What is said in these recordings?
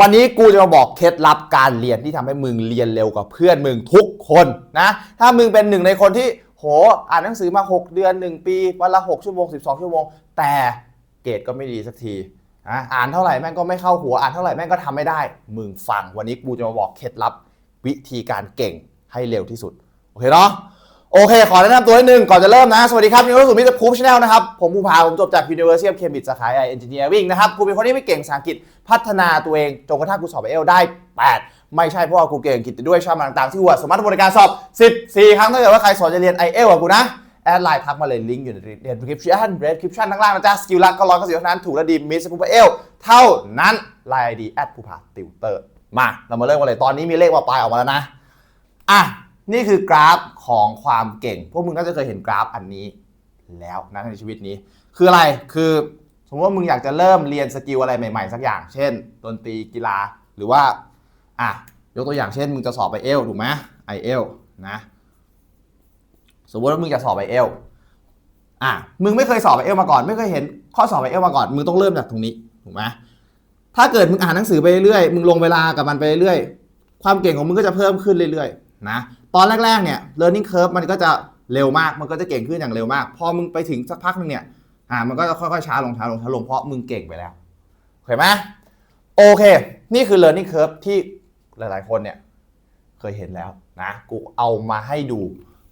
วันนี้กูจะมาบอกเคล็ดลับการเรียนที่ทำให้มึงเรียนเร็วกว่าเพื่อนมึงทุกคนนะ ถ้ามึงเป็นหนึ่งในคนที่โหอ่านหนังสือมา 6 เดือน 1 ปีวันละ 6 ชั่วโมง 12 ชั่วโมง แต่เกรดก็ไม่ดีสักทีอ่านเท่าไหร่แม่งก็ไม่เข้าหัวอ่านเท่าไหร่แม่งก็ทำไม่ได้ มึงฟังวันนี้กูจะมาบอกเคล็ดลับวิธีการเก่งให้เร็วที่สุด โอเคเนาะ โอเค ขอแนะนำตัวนิดนึง ก่อนจะเริ่มนะ สวัสดีครับยินดีต้อนรับสู่มิตร์พูฟชแนลนะครับ ผมภูผาผมจบจาก University of Cambridge สาขา AI Engineering นะครับกูเป็นคนที่ไม่เก่งภาษาอังกฤษพัฒนาตัวเองจนกระทั่งกูสอบเอลได้ 8 ไม่ใช่เพราะว่ากูเก่งอังกฤษด้วยชาติต่างๆที่หัวสมรรถบริการสอบ 14 ครั้งถ้าเกิดว่าใครสอนจะเรียนไอเอลกับกูนะแอดไลน์ทักมาเลยลิงก์อยู่ในเรียน description description ข้างล่างนะจ๊ะสกิลลักก็ร้อยเก้าสิบเท่านั้นถูกและดีมิสภูผาเอลเท่านั้นไลน์ไอดีแอดภูผาติวเตอร์มาเรามาเริ่มกันเลยตอนนี้มีเลขว่าปลายออกมาแล้วนะอะ นี่คือกราฟของความเก่ง พวกมึงก็จะเคยเห็นกราฟอันนี้แล้วนะในชีวิตนี้ คืออะไรคือสมมติว่ามึงอยากจะเริ่มเรียนสกิลอะไรใหม่ๆสักอย่าง เช่นดนตรีกีฬาหรือว่าอะยกตัวอย่างเช่น มึงจะสอบไอเอลถูกไหมไอเอลนะสมมติว่ามึงจะสอบไอเอลอะมึงไม่เคยสอบไอเอลมาก่อน ไม่เคยเห็นข้อสอบไอเอลมาก่อน มึงต้องเริ่มจากตรงนี้ถูกไหมถ้าเกิดมึงอ่านหนังสือไปเรื่อยมึงลงเวลากับมันไปเรื่อยความเก่งของมึงก็จะเพิ่มขึ้นเรื่อยๆ นะตอนแรกๆเนี่ย learning curve มันก็จะเร็วมากมันก็จะเก่งขึ้นอย่างเร็วมาก พอมึงไปถึงสักพักหนึงเนี่ยอ่ามันก็จะค่อยๆช้าลงช้าลงช้าลงเพราะมึงเก่งไปแล้วเห็นไหมโอเค นี่คือ learning curve ที่หลายๆคนเนี่ยเคยเห็นแล้วนะกูเอามาให้ดู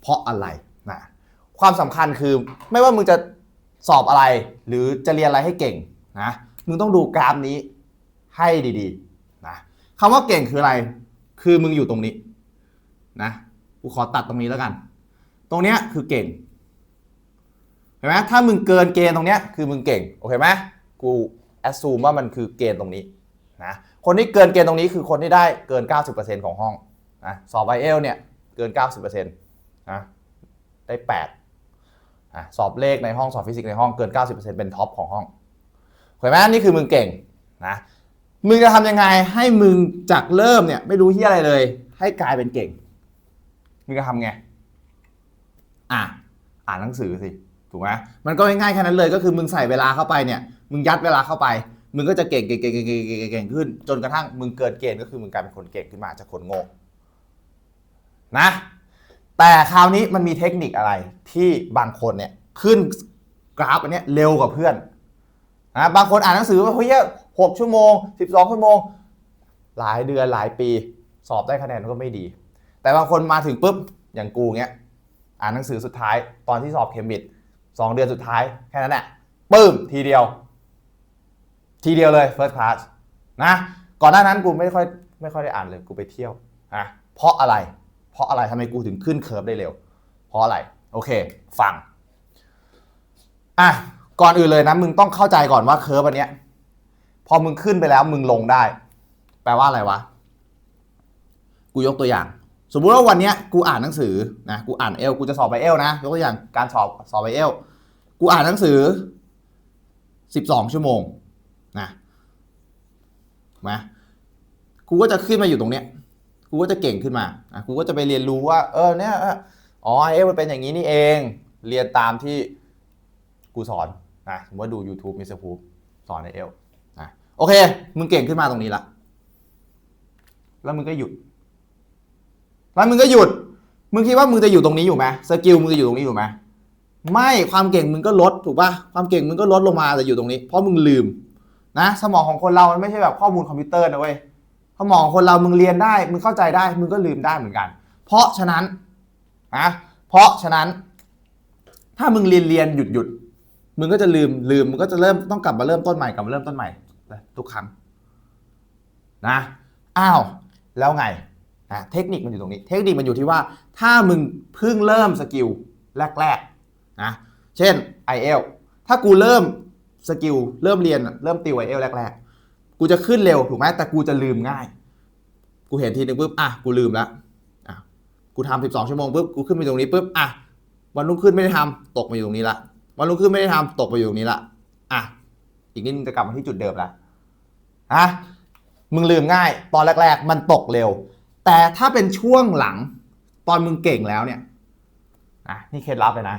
เพราะอะไรนะความสำคัญคือไม่ว่ามึงจะสอบอะไร หรือจะเรียนอะไรให้เก่งนะมึงต้องดูกราฟนี้ให้ดีๆนะคำว่าเก่งคืออะไร คือมึงอยู่ตรงนี้ นะกูขอตัดตรงนี้แล้วกัน ตรงเนี้ยคือเก่งเห็นไหมถ้ามึงเกินเกณฑ์ตรงเนี้ยคือมึงเก่งโอเคไหมกูแอดซูมว่ามันคือเกณฑ์ตรงนี้นะคนที่เกินเกณฑ์ตรงนี้คือคนที่ได้เกิน 90%ของห้องนะสอบไอเอลเนี่ยเกิน 90%นะได้8อะสอบเลขในห้องสอบฟิสิกส์ในห้องเกิน 90%เป็นท็อปของห้องเห็นไหมนี่คือมึงเก่งนะมึงจะทำยังไงให้มึงจากเริ่มเนี่ยไม่รู้ที่อะไรเลย ให้กลายเป็นเก่ง มึงจะทำไง อะ อ่านหนังสือสิ ถูกไหมมันก็ง่ายๆแค่นั้นเลยก็คือมึงใส่เวลาเข้าไปเนี่ย มึงยัดเวลาเข้าไป มึงก็จะเก่งเก่งเก่งเก่งเก่งเก่งเก่งขึ้น จนกระทั่งมึงเกินเกณฑ์ก็คือมึงกลายเป็นคนเก่งขึ้นมาจากคนโง่ นะ แต่คราวนี้มันมีเทคนิคอะไรที่บางคนเนี่ยขึ้นกราฟอันเนี้ยเร็วกว่าเพื่อนนะบางคนอ่านหนังสือว่าเฮ้ยหกชั่วโมงสิบสองชั่วโมง หลายเดือนหลายปี สอบได้คะแนนก็ไม่ดี แต่บางคนมาถึงปุ๊บอย่างกูเงี้ยอ่านหนังสือสุดท้ายตอนที่สอบเคมบิดสองเดือนสุดท้ายแค่นั้นแหละปึ้มทีเดียว ทีเดียวเลย first class นะก่อนหน้านั้นกูไม่ค่อยไม่ค่อยได้อ่านเลยกูไปเที่ยวนะเพราะอะไร เพราะอะไรทำไมกูถึงขึ้นเคิร์ฟได้เร็ว เพราะอะไร โอเค ฟังอะก่อนอื่นเลยนะมึงต้องเข้าใจก่อนว่าเคิร์ฟอันเนี้ยพอมึงขึ้นไปแล้วมึงลงได้ แปลว่าอะไรวะ กูยกตัวอย่าง สมมุติว่าวันเนี้ยกูอ่านหนังสือนะกูอ่านเอลกูจะสอบไบเอลนะยกตัวอย่างการสอบสอบไบเอลกูอ่านหนังสือ 12 ชั่วโมงนะมากูก็จะขึ้นมาอยู่ตรงเนี้ยกูก็จะเก่งขึ้นมาอะกูก็จะไปเรียนรู้ว่า เออเนี่ยอออ๋อเอลมันเป็นอย่างนี้นี่เอง เรียนตามที่กูสอนนะสมมติว่าดู YouTube มิสเตอร์พูสอนในเอลนะโอเค มึงเก่งขึ้นมาตรงนี้ละแล้วมึงก็หยุด แล้วมึงก็หยุด มึงคิดว่ามึงจะอยู่ตรงนี้อยู่ไหมสกิลมึงจะอยู่ตรงนี้อยู่ไหมไม่ความเก่งมึงก็ลดถูกป่ะความเก่งมึงก็ลดลงมาแต่อยู่ตรงนี้ เพราะมึงลืมนะ สมองของคนเรามันไม่ใช่แบบข้อมูลคอมพิวเตอร์นะเว้ยสมองคนเรามึงเรียนได้ มึงเข้าใจได้ มึงก็ลืมได้เหมือนกัน เพราะฉะนั้นนะเพราะฉะนั้น ถ้ามึงเรียนเรียนหยุดหยุดมึงก็จะลืมลืมมึงก็จะเริ่มต้องกลับมาเริ่มต้นใหม่กลับมาเริ่มต้นใหม่ทุกครั้งนะอ้าวแล้วไงะเทคนิคมันอยู่ตรงนี้ เทคนิคมันอยู่ที่ว่า ถ้ามึงเพิ่งเริ่มสกิลแรกๆนะเช่น IEL ถ้ากูเริ่มสกิลเริ่มเรียนเริ่มติว IEL แรกๆ กูจะขึ้นเร็วถูกไหมแต่กูจะลืมง่าย กูเห็นทีนึงปุ๊บอะกูลืมแล้วอะกูทำสิบสองชั่วโมงปุ๊บกูขึ้นไปตรงนี้ปุ๊บอะวันรุ่งขึ้นไม่ได้ทำตกมาอยู่ตรงนี้ละวันรุ่งขึ้นไม่ได้ทำตกมาอยู่ตรงนี้ละอะอีกนิดนึงจะกลับมาที่จุดเดิมละฮะมึงลืมง่าย ตอนแรก ๆ มันตกเร็ว แต่ถ้าเป็นช่วงหลังตอนมึงเก่งแล้วเนี่ยนะนี่เคล็ดลับเลยนะ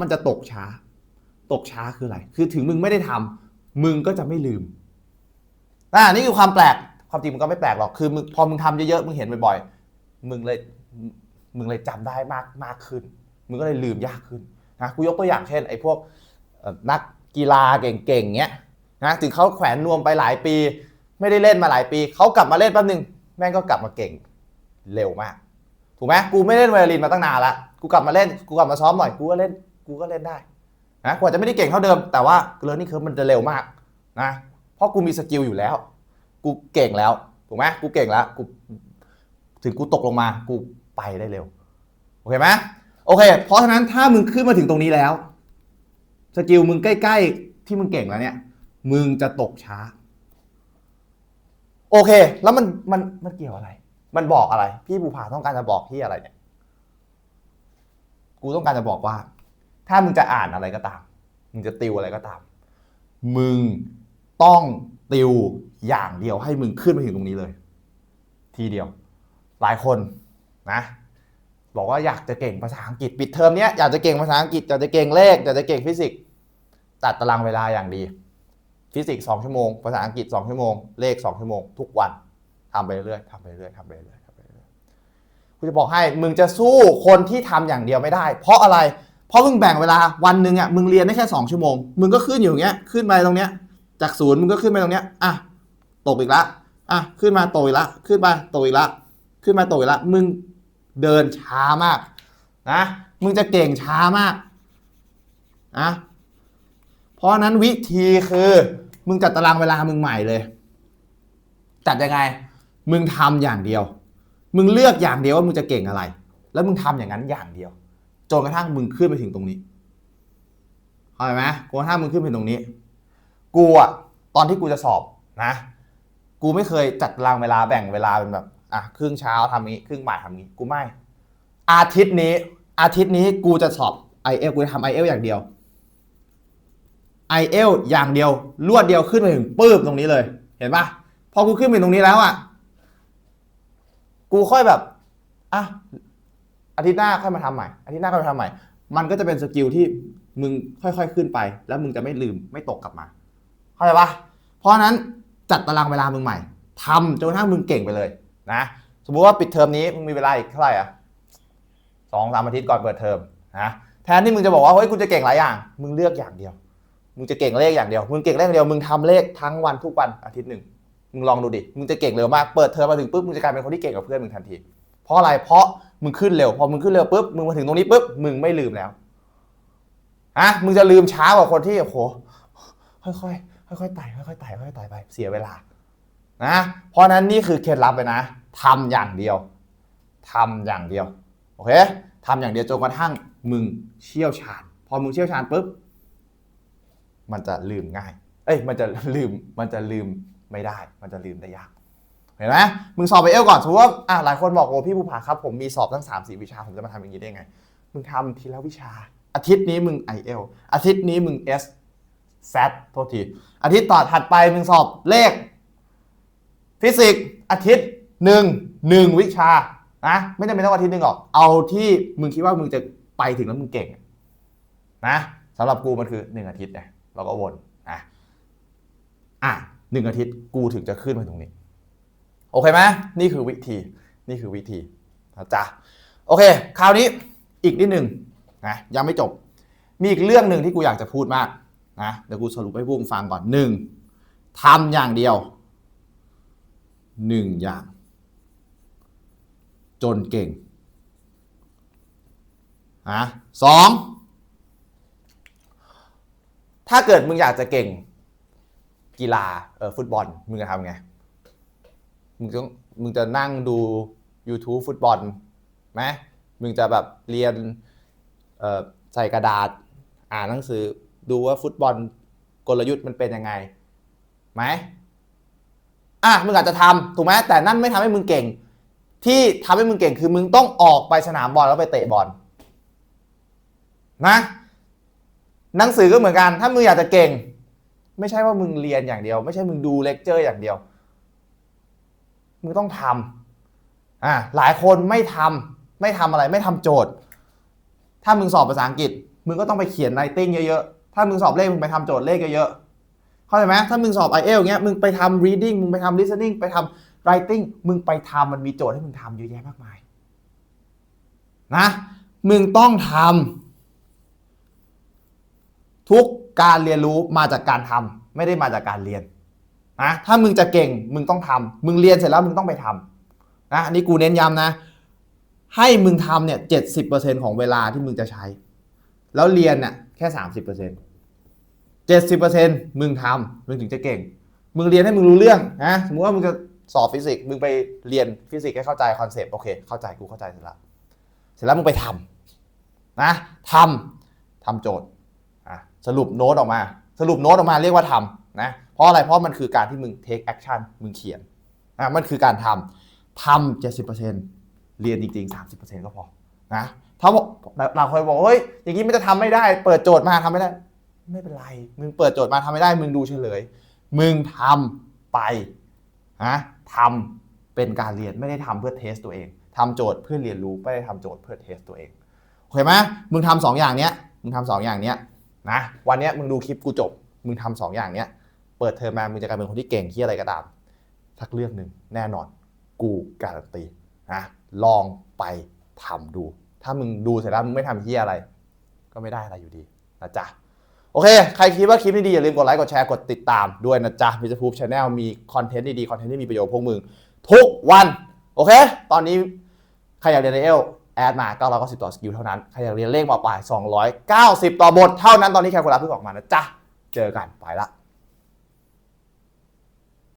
มันจะตกช้า ตกช้าคืออะไร คือถึงมึงไม่ได้ทำมึงก็จะไม่ลืมอ่านี่คือความแปลก ความจริงมันก็ไม่แปลกหรอก คือมึงพอมึงทำเยอะๆ มึงเห็นบ่อยๆ มึงเลย มึงเลยจำได้มากมากขึ้น มึงก็เลยลืมยากขึ้นนะกูยกตัวอย่างเช่น ไอ้พวกเอ่อนักกีฬาเก่งๆ เงี้ยนะถึงเขาแขวนนวมไปหลายปี ไม่ได้เล่นมาหลายปี เขากลับมาเล่นแป๊บนึง แม่งก็กลับมาเก่ง เร็วมาก ถูกไหมกูไม่เล่นไวโอลินมาตั้งนานละกูกลับมาเล่นกูกลับมาซ้อมหน่อยกูก็เล่นกูก็เล่นได้นะกว่าจะไม่ได้เก่งเท่าเดิม แต่ว่าเลิร์นนี่คือมันจะเร็วมากนะเพราะกูมีสกิลอยู่แล้ว กูเก่งแล้วถูกไหมกูเก่งแล้วกูถึงกูตกลงมากูไปได้เร็วโอเคไหมโอเค เพราะฉะนั้นถ้ามึงขึ้นมาถึงตรงนี้แล้ว สกิลมึงใกล้ ๆ ที่มึงเก่งแล้วเนี่ย มึงจะตกช้า โอเค แล้วมันมันมันเกี่ยวอะไร มันบอกอะไร พี่บูผาต้องการจะบอกพี่อะไรเนี่ย กูต้องการจะบอกว่า ถ้ามึงจะอ่านอะไรก็ตาม มึงจะติวอะไรก็ตาม มึงต้องติวอย่างเดียวให้มึงขึ้นไปถึงตรงนี้เลย ทีเดียว หลายคนนะบอกว่าอยากจะเก่งภาษาอังกฤษปิดเทอมเนี้ยอยากจะเก่งภาษาอังกฤษอยากจะเก่งเลขอยากจะเก่งฟิสิกส์ตัดตารางเวลาอย่างดี ฟิสิกส์สองชั่วโมงภาษาอังกฤษสองชั่วโมงเลขสองชั่วโมงทุกวัน ทำไปเรื่อยๆทำไปเรื่อยๆทำไปเรื่อยๆทำไปเรื่อยๆกูจะบอกให้มึงจะสู้คนที่ทำอย่างเดียวไม่ได้ เพราะอะไร เพราะมึงแบ่งเวลาวันหนึ่งอะมึงเรียนได้แค่สองชั่วโมง มึงก็ขึ้นอยู่อย่างเงี้ยขึ้นไปตรงเนี้ย จากศูนย์มึงก็ขึ้นไปตรงเนี้ยอะตกอีกละอะขึ้นมาตกอีกละขึ้นมาตกอีกละขึ้นมาตกอีกละมึงเดินช้ามากนะมึงจะเก่งช้ามากนะเพราะนั้นวิธีคือ มึงจัดตารางเวลามึงใหม่เลย จัดยังไง มึงทำอย่างเดียว มึงเลือกอย่างเดียวว่ามึงจะเก่งอะไร แล้วมึงทำอย่างนั้นอย่างเดียวจนกระทั่งมึงขึ้นไปถึงตรงนี้เข้าใจไหมกระทั่งมึงขึ้นไปถึงตรงนี้ กูอะตอนที่กูจะสอบนะ กูไม่เคยจัดตารางเวลาแบ่งเวลาเป็นแบบอะครึ่งเช้าทำงี้ครึ่งบ่ายทำงี้ กูไม่ อาทิตย์นี้ อาทิตย์นี้กูจะสอบไอเอลกูจะทำไอเอลอย่างเดียวไอเอลอย่างเดียว รวดเดียวขึ้นไปถึงปื้บตรงนี้เลย เห็นปะพอกูขึ้นไปตรงนี้แล้วอะ กูค่อยแบบอะอาทิตย์หน้าค่อยมาทำใหม่อาทิตย์หน้าค่อยมาทำใหม่ มันก็จะเป็นสกิลที่มึงค่อยๆขึ้นไป แล้วมึงจะไม่ลืมไม่ตกกลับมาเข้าใจปะเพราะนั้นจัดตารางเวลามึงใหม่ทำจนกระทั่งมึงเก่งไปเลยนะสมมุติว่าปิดเทอมนี้มึงมีเวลาอีกเท่าไหร่อะสองสามอาทิตย์ก่อนเปิดเทอมนะแทนที่มึงจะบอกว่าเฮ้ยกูจะเก่งหลายอย่าง มึงเลือกอย่างเดียว มึงจะเก่งเลขอย่างเดียว มึงเก่งเลขอย่างเดียว มึงทำเลขทั้งวันทุกวันอาทิตย์หนึ่ง มึงลองดูดิ มึงจะเก่งเร็วมาก เปิดเทอมมาถึงปุ๊บ มึงจะกลายเป็นคนที่เก่งกว่าเพื่อนมึงทันที เพราะอะไร เพราะมึงขึ้นเร็ว พอมึงขึ้นเร็วปุ๊บ มึงมาถึงตรงนี้ปุ๊บ มึงไม่ลืมแล้วอะมึงจะลืมช้ากว่าคนที่โอ้โห ค่อยๆ ค่อยๆไต่ ค่อยๆไต่ ค่อยๆไต่ไป เสียเวลา นะ เพราะฉะนั้นนี่คือเคล็ดลับเลยนะทำอย่างเดียวทำอย่างเดียว โอเคทำอย่างเดียวจนกระทั่งมึงเชี่ยวชาญ พอมึงเชี่ยวชาญปุ๊บ มันจะลืมง่าย เอ้ย มันจะลืม มันจะลืม ไม่ได้ มันจะลืมได้ยาก เห็นไหมมึงสอบไปเอลก่อนสมมติว่าอะหลายคนบอกโอ้พี่ภูผาครับ ผมมีสอบตั้ง3ามสี่วิชา ผมจะมาทำอย่างนี้ได้ไง มึงทำทีละวิชา อาทิตย์นี้มึง i อ l อาทิตย์นี้มึง S s a t โทษที อาทิตย์ต่อถัดไปมึงสอบเลข ฟิสิกส์อาทิตย์หนึ่งหนึ่งวิชานะไม่จำเป็นต้องอาทิตย์หนึ่งหรอกเอาที่มึงคิดว่ามึงจะไปถึงแล้วมึงเก่งนะสำหรับกูมันคือหนึ่งอาทิตย์ไงเราก็วนอะอะ หนึ่งอาทิตย์กูถึงจะขึ้นมาตรงนี้ โอเคไหมนี่คือวิธีนี่คือวิธีนะจ๊ะโอเค คราวนี้อีกนิดหนึ่งนะยังไม่จบ มีอีกเรื่องหนึ่งที่กูอยากจะพูดมากนะเดี๋ยวกูสรุปให้พวกมึงฟังก่อนหนึ่งทำอย่างเดียวหนึ่งอย่าง จนเก่งนะสองถ้าเกิดมึงอยากจะเก่ง กีฬาเออฟุตบอล มึงจะทำไง มึงต้องมึงจะนั่งดู YouTube ฟุตบอลไหมมึงจะแบบเรียนเอ่อใส่กระดาษ อ่านหนังสือดูว่าฟุตบอลกลยุทธ์มันเป็นยังไงไหมอะมึงอาจจะทำถูกไหมแต่นั่นไม่ทำให้มึงเก่ง ที่ทำให้มึงเก่งคือมึงต้องออกไปสนามบอลแล้วไปเตะบอลนะหนังสือก็เหมือนกัน ถ้ามึงอยากจะเก่ง ไม่ใช่ว่ามึงเรียนอย่างเดียว ไม่ใช่มึงดูเลคเจอร์อย่างเดียว มึงต้องทำอ่าหลายคนไม่ทำไม่ทำอะไร ไม่ทำโจทย์ ถ้ามึงสอบภาษาอังกฤษ มึงก็ต้องไปเขียนไ r ติ้งเยอะๆ ถ้ามึงสอบเลขมึงไปทำโจทย์เลขเยอะๆเข้าใจไหมถ้ามึงสอบ i อเอลเงี้ยมึงไปทำ reading มึงไปทำ listening ไปทำ writing มึงไปทำมันมีโจทย์ให้มึงทำเยอะแยะมากมายนะมึงต้องทำทุก การเรียนรู้มาจากการทำไม่ได้มาจากการเรียนนะถ้ามึงจะเก่งมึงต้องทำมึงเรียนเสร็จแล้วมึงต้องไปทำนะอันนี้กูเน้นย้ำนะ ให้มึงทำเนี่ยเจ็ดสิบเปอร์เซ็นของเวลาที่มึงจะใช้ แล้วเรียนเนี่ยแค่สามสิบเปอร์เซ็นเจ็ดสิบเปอร์เซ็นมึงทำมึงถึงจะเก่ง มึงเรียนให้มึงรู้เรื่องนะสมมติว่ามึงจะสอบฟิสิกส์มึงไปเรียนฟิสิกส์ให้เข้าใจคอนเซปต์โอเคเข้าใจกูเข้าใจเสร็จแล้วเสร็จแล้วมึงไปทำนะทำทำโจทย์ สรุปโน้ตออกมา สรุปโน้ตออกมาเรียกว่าทำนะเพราะอะไรเพราะมันคือการที่มึง take action มึงเขียนนะมันคือการทำทำเจ็ดสิบเปอร์เซ็นเรียนจริงๆสามสิบเปอร์เซ็นก็พอนะถ้าบอกเราเคยบอกเฮ้ยอย่างนี้มันจะทำไม่ได้ เปิดโจทย์มาทำไม่ได้ ไม่เป็นไร มึงเปิดโจทย์มาทำไม่ได้ มึงดูเฉลย มึงทำไปนะทำเป็นการเรียนไม่ได้ทำเพื่อเทสตัวเองทำโจทย์เพื่อเรียนรู้ไม่ได้ทำโจทย์เพื่อเทสตัวเองโอเคไหมมึงทำสองอย่างเนี้ยมึงทำสองอย่างเนี้ย นะวันนี้มึงดูคลิปกูจบ มึงทำสองอย่างเนี้ยเปิดเทอมมามึงจะกลายเป็นคนที่เก่งที่อะไรก็ตามสักเรื่องหนึ่งแน่นอน กูการันตีนะลองไปทำดู ถ้ามึงดูเสร็จแล้วมึงไม่ทำที่อะไร ก็ไม่ได้อะไรอยู่ดีนะจ๊ะโอเค ใครคิดว่าคลิปนี้ดีอย่าลืมกดไลค์ กดแชร์ กดติดตามด้วยนะจ๊ะมิสเตอร์พูฟชาแนลมีคอนเทนต์ดีๆ คอนเทนต์ที่มีประโยชน์พวกมึง ทุกวัน โอเค ตอนนี้ ใครอยากเรียนไอเอล แอดมา 990 ต่อสกิลเท่านั้นใครอยากเรียนเลขมาปลาย 290 ต่อบทเท่านั้นตอนนี้แคลคูลัสเพิ่งออกมานะจ๊ะ เจอกันไปละ